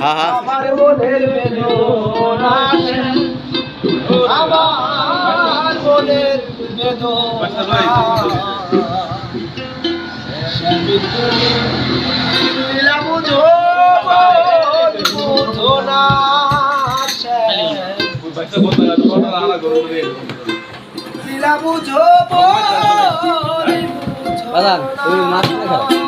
আমার মনের বেদনা আমার মনের বেদনা বাদান তুমি মাছ খাও?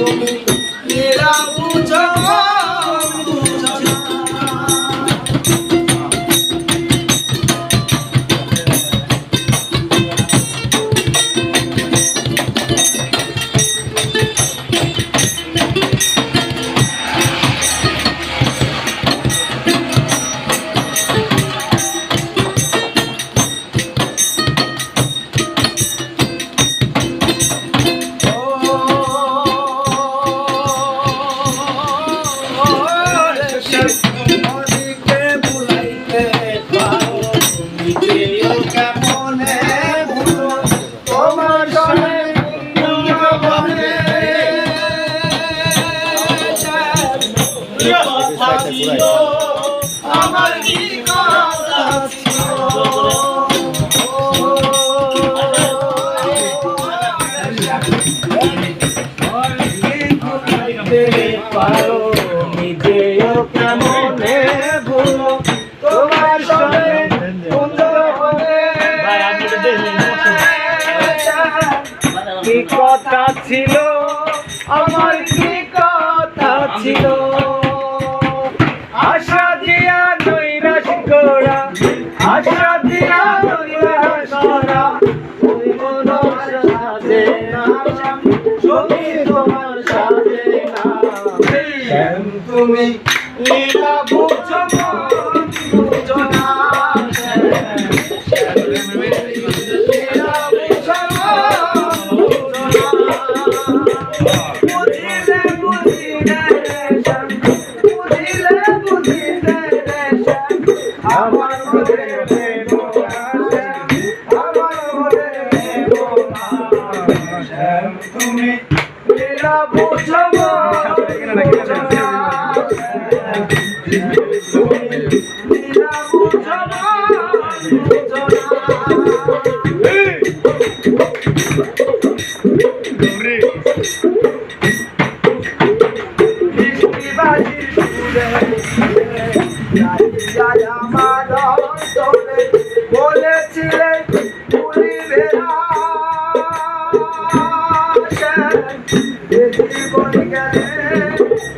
তুমি নিরাবু জমা পারো কথা ছিল? তোরা আশা দিয়া লইয়া সারা। না সখী তোমার সাজে না তুমি তুমি মেরা বোঝাবো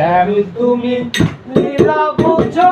শ্যাম তুমি লীলা বোঝো